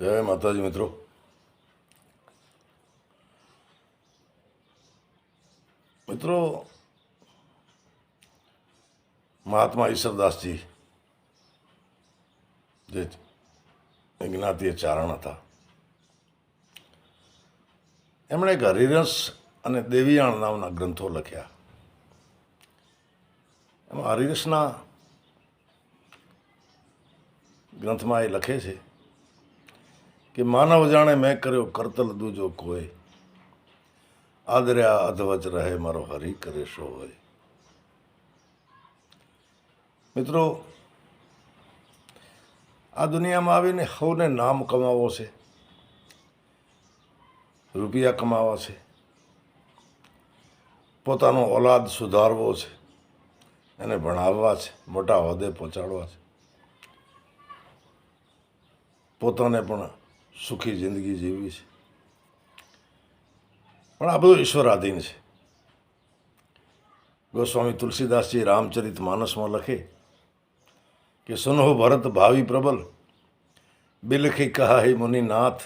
જય માતાજી મિત્રો મિત્રો મહાત્મા ઈશ્વરદાસજી જે જ્ઞાતીય ચારણ હતા એમણે એક હરિરસ અને દેવીયાણ નામના ગ્રંથો લખ્યા. એમાં હરિરસના ગ્રંથમાં એ લખે છે કે માનવ જાણે મેં કર્યો કરતલ દૂજો કોઈ. આદર્યા અધવજ રહે મારો હરી કરે શો હોય. મિત્રો, આ દુનિયામાં આવીને સૌને નામ કમાવો છે. રૂપિયા કમાવા છે. પોતાનો ઓલાદ સુધારવો છે. એને ભણાવવા છે, મોટા હોદ્દે પહોંચાડવા છે. પોતાને પણ સુખી જિંદગી જીવવી છે. પણ આ બધું ઈશ્વરાધીન છે. ગોસ્વામી તુલસીદાસજી રામચરિત માનસમાં લખે કે સુનો ભરત ભાવિ પ્રબલ, બિલખી કહા હે મુનિનાથ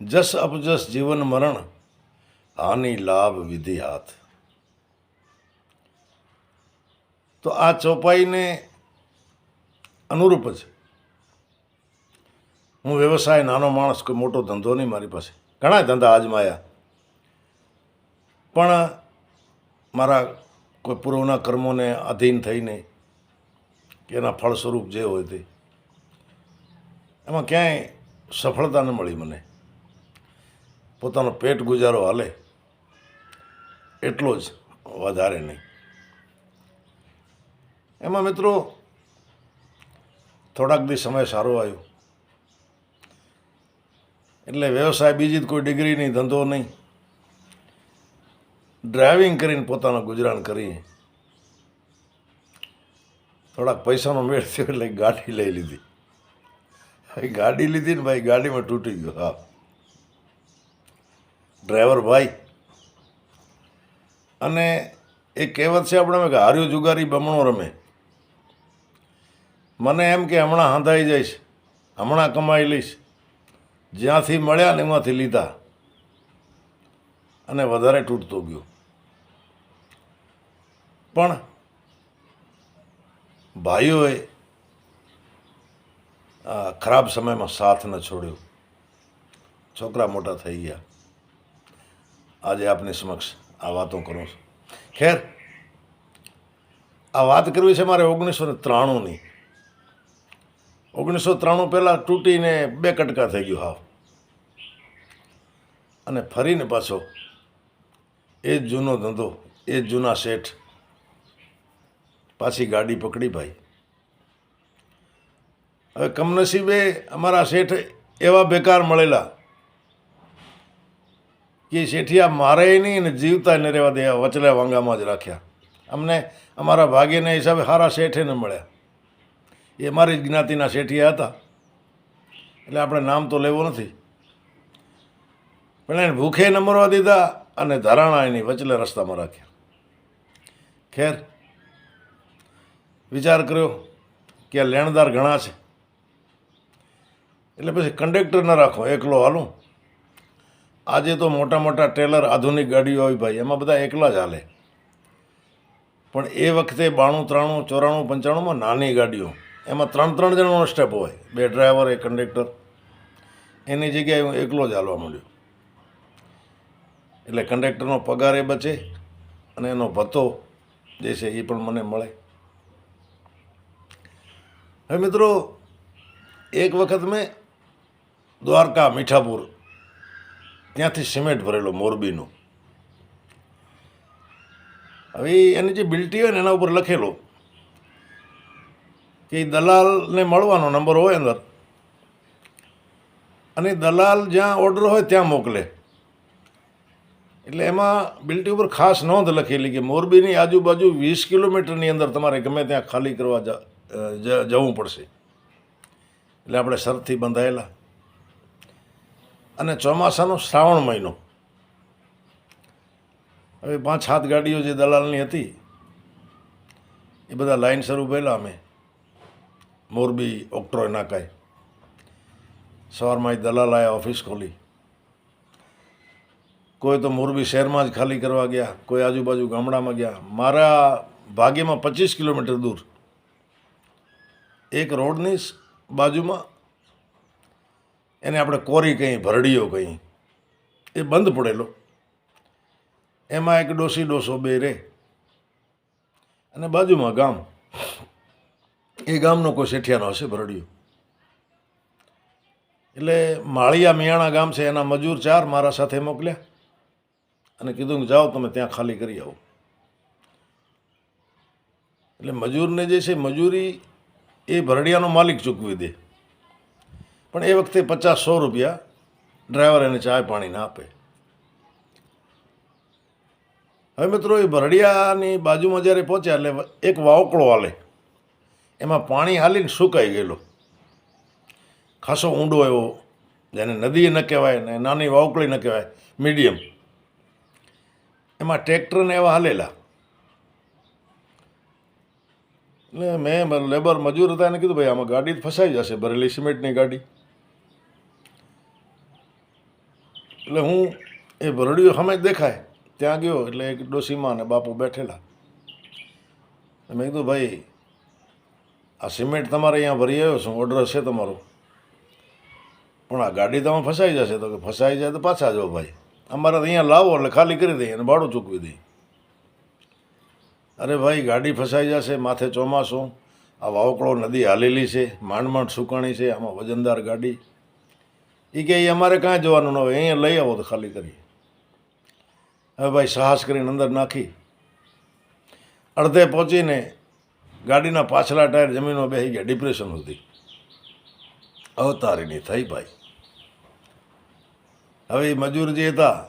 જસ અપજસ જીવન મરણ, હાનિ લાભ વિધિ હાથ. તો આ ચોપાઈને અનુરૂપ છે હું વ્યવસાય નાનો માણસ, કોઈ મોટો ધંધો નહીં મારી પાસે. ઘણા ધંધા આજમાયા પણ મારા કોઈ પૂર્વના કર્મોને અધીન થઈને કે એના ફળ સ્વરૂપ જે હોય તે, એમાં ક્યાંય સફળતા ન મળી મને. પોતાનો પેટ ગુજારો હાલે, એટલો જ વધારે નહીં. એમાં મિત્રો, થોડાક દી સમય સારો આવ્યો. એટલે વ્યવસાય બીજી જ કોઈ ડિગ્રી નહીં ધંધો નહીં. ડ્રાઇવિંગ કરીને પોતાનું ગુજરાન કરી થોડાક પૈસાનો મેળ થયો એટલે ગાડી લઈ લીધી. હવે ગાડી લીધી ને ભાઈ ગાડીમાં તૂટી ગયો, હા. ડ્રાઈવર ભાઈ. અને એ કહેવત છે આપણે કે હાર્યો જુગારી બમણો રમે. મને એમ કે હમણાં હંધાઈ જઈશ, હમણાં કમાઈ લઈશ. જ્યાંથી મળ્યા ને એમાંથી લીધા. અને વધારે તૂટતો ગયો. પણ ભાઈઓએ ખરાબ સમયમાં સાથ ન છોડ્યો. છોકરા મોટા થઈ ગયા. આજે આપની સમક્ષ આ વાતો કરું છું. ખેર, આ વાત કરવી છે મારે ઓગણીસો ને ત્રાણુંની. ઓગણીસો ત્રાણું પહેલાં તૂટીને બે કટકા થઈ ગયું હાવ. અને ફરીને પાછો એ જ જૂનો ધંધો, એ જ જૂના શેઠ. પાછી ગાડી પકડી ભાઈ. હવે કમનસીબે અમારા શેઠ એવા બેકાર મળેલા કે શેઠિયા મારે નહીં ને જીવતા ન રહેવા દે વચલા વાંગામાં જ રાખ્યા. અમને અમારા ભાગ્યના હિસાબે સારા શેઠે ન મળ્યા. એ મારી જ્ઞાતિના શેઠિયા હતા. એટલે આપણે નામ તો લેવું નથી. પણ એને ભૂખે ન મરવા દીધા અને ધારાણા એની વચલે રસ્તામાં રાખ્યા. ખેર, વિચાર કર્યો કે આ લેણદાર ઘણા છે. એટલે પછી કંડક્ટર ન રાખો, એકલો હાલું. આજે તો મોટા મોટા ટેલર આધુનિક ગાડીઓ આવી ભાઈ, એમાં બધા એકલા જ હાલે. પણ એ વખતે બાણું, ત્રાણું, ચોરાણું, પંચાણુંમાં નાની ગાડીઓ. એમાં ત્રણ ત્રણ જણાનો સ્ટેપ હોય. બે ડ્રાઈવર એક કંડક્ટર એની જગ્યાએ હું એકલો જ હાલવા માંડ્યો. એટલે કંડક્ટરનો પગાર એ બચે અને એનો ભત્તો જે છે એ પણ મને મળે. હવે મિત્રો, એક વખત મેં દ્વારકા, મીઠાપુર, ત્યાંથી સિમેન્ટ ભરેલો મોરબીનું. હવે એની જે બિલ્ટી હોય ને એના ઉપર લખેલો. કે દલાલને મળવાનો નંબર હોય અંદર. અને દલાલ જ્યાં ઓર્ડર હોય ત્યાં મોકલે. એટલે એમાં બિલ્ટી ઉપર ખાસ નોંધ લખેલી કે મોરબીની આજુબાજુ વીસ કિલોમીટરની અંદર તમારે ગમે ત્યાં ખાલી કરવા જવું પડશે. એટલે આપણે શરતથી બંધાયેલા. અને ચોમાસાનો શ્રાવણ મહિનો. હવે પાંચ, સાત ગાડીઓ જે દલાલની હતી, એ બધા લાઇનસર ઉભેલા અમે. મોરબી ઓક્ટ્રોય નાકાય સવારમાં એ દલાલ આવ્યા ઓફિસ ખોલી. કોઈ તો મોરબી શહેરમાં જ ખાલી કરવા ગયા, કોઈ આજુબાજુ ગામડામાં ગયા. મારા ભાગ્યમાં પચીસ કિલોમીટર દૂર. એક રોડની બાજુમાં એને આપણે કોરી કંઈ ભરડીઓ કંઈ, એ બંધ પડેલો. એમાં એક ડોસી ડોસો બે રહે અને બાજુમાં ગામ. એ ગામનો કોઈ શેઠિયાનો હશે ભરડીયો? એટલે માળિયા મિયાણા ગામ છે, એના મજૂર ચાર મારા સાથે મોકલ્યા અને કીધું કે જાઓ તમે ત્યાં ખાલી કરી આવો. એટલે મજૂરને જે છે, મજૂરી એ ભરડિયાનો માલિક ચૂકવી દે. પણ એ વખતે પચાસ સો રૂપિયા ડ્રાઈવર એને ચાય પાણી ના આપે. હવે મિત્રો, એ ભરડિયાની બાજુમાં જ્યારે પહોંચ્યા એટલે એક વાવકળો હાલે. એમાં પાણી હાલીને સુકાઈ ગયેલું. ખાસો ઊંડો એવો જેને નદી ન કહેવાય ને નાની વાવકળી ન કહેવાય, મીડિયમ. એમાં ટ્રેક્ટરને એવા હાલેલા. એટલે મેં લેબર મજૂર હતા એને કીધું, ભાઈ, આમાં ગાડી જ ફસાઈ જશે, ભરેલી સિમેન્ટની ગાડી. એટલે હું એ ભરડિયો સામે દેખાય. ત્યાં ગયો, એટલે એક ડોસીમાં અને બાપુ બેઠેલા. મેં કીધું, ભાઈ આ સિમેન્ટ તમારે અહીંયા ભરી આવ્યો છું ઓર્ડર હશે તમારો. પણ આ ગાડી તમે ફસાઈ જશે, તો કે ફસાઈ જાય તો પાછા જાઓ ભાઈ. અમારે અહીંયા લાવો એટલે ખાલી કરી દઈએ અને ભાડું ચૂકવી દઈએ. અરે ભાઈ, ગાડી ફસાઈ જશે, માથે ચોમાસું, આ વાવકળો નદી હાલેલી છે માંડ માંડ સુકાણી છે, આમાં વજનદાર ગાડી. એ કે "ઈ અમારે કાંઈ જવાનું ન હોય, અહીંયા લઈ આવો તો ખાલી કરીએ. હવે ભાઈ, સાહસ કરીને અંદર નાખી. અડધે પહોંચીને ગાડીના પાછલા ટાયર જમીનમાં બેસી ગયા ડિપ્રેશન હતી અવતારીની થઈ ભાઈ. હવે એ મજૂર જે હતા,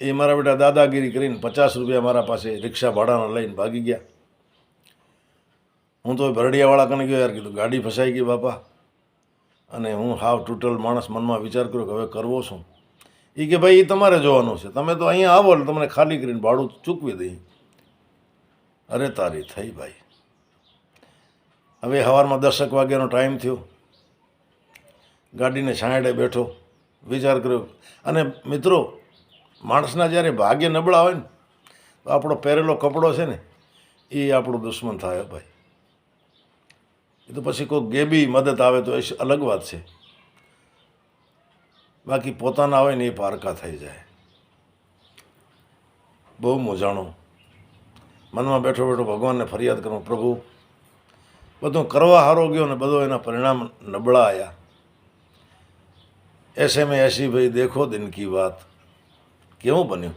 એ મારા બેટા દાદાગીરી કરીને પચાસ રૂપિયા મારા પાસે રિક્ષા ભાડાના લઈને ભાગી ગયા. હું તો ભરડિયાવાળા કને ગયો યાર, કીધું ગાડી ફસાઈ ગઈ બાપા. અને હું હાવ ટૂટલ માણસ મનમાં વિચાર કર્યો કે હવે કરવો શું? એ કે ભાઈ એ તમારે જોવાનું છે. તમે તો અહીંયા આવો એટલે તમને ખાલી કરીને ભાડું ચૂકવી દઈ અરે તારી થઈ ભાઈ. હવે સવારમાં દસક વાગ્યાનો ટાઈમ થયો. ગાડીને છાંયડે બેઠો, વિચાર કર્યો. અને મિત્રો, માણસના જ્યારે ભાગ્ય નબળા હોય ને, તો આપણો પહેરેલો કપડો છે ને, એ આપણો દુશ્મન થાય, ભાઈ. એ તો પછી કોઈ ગેબી મદદ આવે તો એ અલગ વાત છે. બાકી પોતાના હોય ને એ પારકા થઈ જાય. બહુ મોજાણો. મનમાં બેઠો બેઠો ભગવાનને ફરિયાદ કરું, પ્રભુ બધું કરવા હારો ગયો ને બધો એના પરિણામ નબળા આવ્યા એસે મેં એસી ભાઈ દેખો દિન કી વાત. કેવું બન્યું?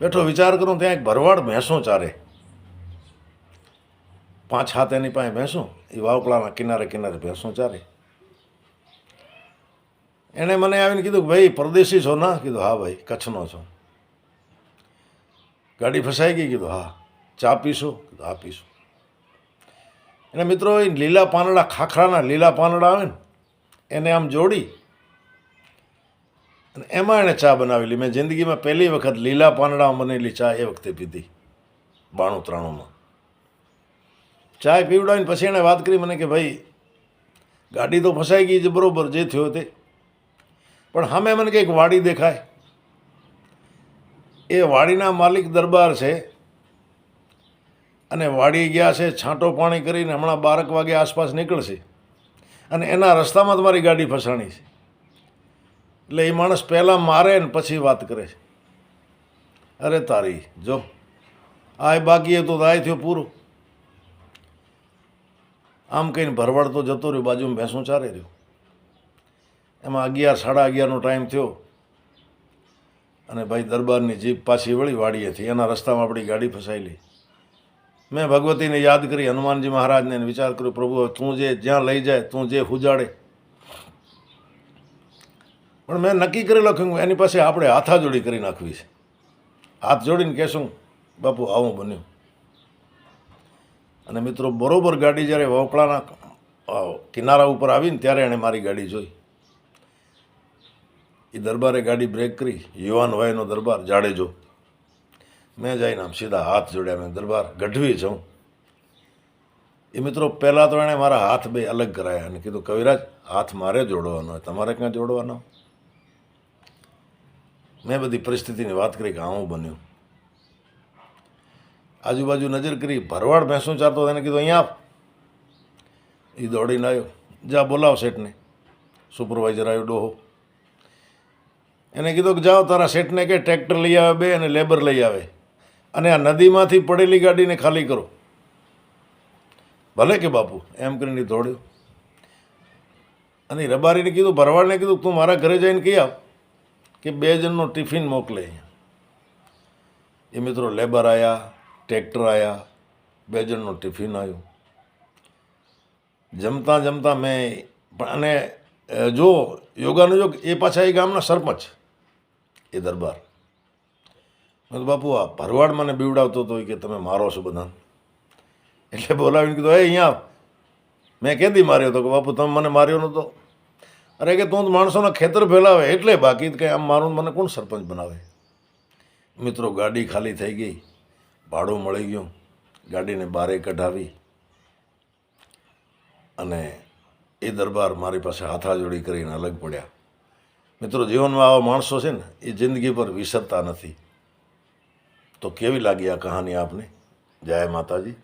બેઠો વિચાર કરું, ત્યાં એક ભરવાડ ભેંસો ચારે. પાંચ હાથ એની પાસે ભેંસો, એ વાવકળાના કિનારે કિનારે ભેંસો ચારે. એણે મને આવીને કીધું ભાઈ, પરદેશી છો ના? કીધું, હા ભાઈ, કચ્છનો છો. ગાડી ફસાઈ ગઈ, કીધું, હા. ચા પીશો હા પીશું? એને મિત્રો, એ લીલા પાંદડા, ખાખરાના લીલા પાંદડા આવે ને, એને આમ જોડી અને એમાં એણે ચા બનાવેલી. મેં જિંદગીમાં પહેલી વખત લીલા પાંદડામાં બનેલી ચા એ વખતે પીધી બાણું ત્રાણુંમાં ચા પીવડાવીને પછી એણે વાત કરી મને કે, ભાઈ, ગાડી તો ફસાઈ ગઈ છે બરોબર, જે થયો તે. પણ સામે મને કંઈક વાડી દેખાય. એ વાડીના માલિક દરબાર છે અને વાડી ગયા છે, છાંટો પાણી કરીને હમણાં બારક વાગે આસપાસ નીકળશે. અને એના રસ્તામાં તમારી ગાડી ફસાણી છે. એટલે એ માણસ પહેલાં મારે ને પછી વાત કરે છે. અરે તારી, જો, આ બાકી તો દાય થયો પૂરું. આમ કહીને ભરવાડ તો જતો રહ્યો, બાજુમાં ભેંસું ચારે રહ્યો. એમાં અગિયાર, સાડા અગિયારનો ટાઈમ થયો. અને ભાઈ દરબારની જીપ પાછી વળી વાડીએથી, એના રસ્તામાં આપણી ગાડી ફસાયેલી મેં ભગવતીને યાદ કરી, હનુમાનજી મહારાજને વિચાર કર્યો, પ્રભુ તું જે જ્યાં લઈ જાય, તું જે હુજાડે પણ મેં નક્કી કરી લખ્યું એની પાસે આપણે હાથાજોડી કરી નાખવી છે. હાથ જોડીને કહેશું, બાપુ, આવું બન્યું. અને મિત્રો, બરોબર ગાડી જ્યારે વોકળાના કિનારા ઉપર આવીને ત્યારે એણે મારી ગાડી જોઈ. એ દરબારે ગાડી બ્રેક કરી, યુવાન વયનો દરબાર, જાડેજો. મેં જઈને આમ સીધા હાથ જોડ્યા, મેં દરબાર ગઢવી જાઉં એ મિત્રો, પહેલાં તો એણે મારા હાથ બે અલગ કરાયા અને કીધું, કવિરાજ, હાથ મારે જોડવાનો હોય, તમારે ક્યાં જોડવાનો? મેં બધી પરિસ્થિતિની વાત કરી કે આવું બન્યું. આજુબાજુ નજર કરી, ભરવાડ ભેંસો ચારતો એને કીધું, અહીંયા આપ એ દોડીને આવ્યો. જા, બોલાવ શેઠને. સુપરવાઇઝર આવ્યો, ડોહો. એને કીધું કે, જાઓ, તારા શેઠને કે, ટ્રેક્ટર લઈ આવે બે અને લેબર લઈ આવે. અને આ નદીમાંથી પડેલી ગાડીને ખાલી કરો. ભલે કે બાપુ, એમ કરીને દોડ્યો. અને રબારીને કીધું, ભરવાડને કીધું, તું મારા ઘરે જઈને કહી આવ કે બે જણનો ટિફિન મોકલે એ મિત્રો લેબર આવ્યા ટ્રેક્ટર આવ્યા બે જણનો ટિફિન આવ્યું. જમતા જમતા મેં અને જો યોગાનુયોગ એ પાછા એ ગામના સરપંચ, એ દરબાર. બાપુ, આ ભરવાડ મને બીવડાવતો હતો કે તમે મારો છો બધા. એટલે બોલાવીને કીધું હે અહીંયા આવ." મેં કેદી માર્યો હતો કે, બાપુ, તમે મને માર્યો નહોતો. અરે, કે તું જ માણસોના ખેતર ફેલાવે એટલે બાકી કંઈ આમ મારું મને કોણ સરપંચ બનાવે? મિત્રો, ગાડી ખાલી થઈ ગઈ, ભાડું મળી ગયું, ગાડીને બારે કઢાવી. અને એ દરબાર મારી પાસે હાથાજોડી કરીને અલગ પડ્યા. મિત્રો, જીવનમાં આવા માણસો છે ને, એ જિંદગી પર વિસરતા નથી. તો કેવી લાગી આ કહાની આપને? જય માતાજી.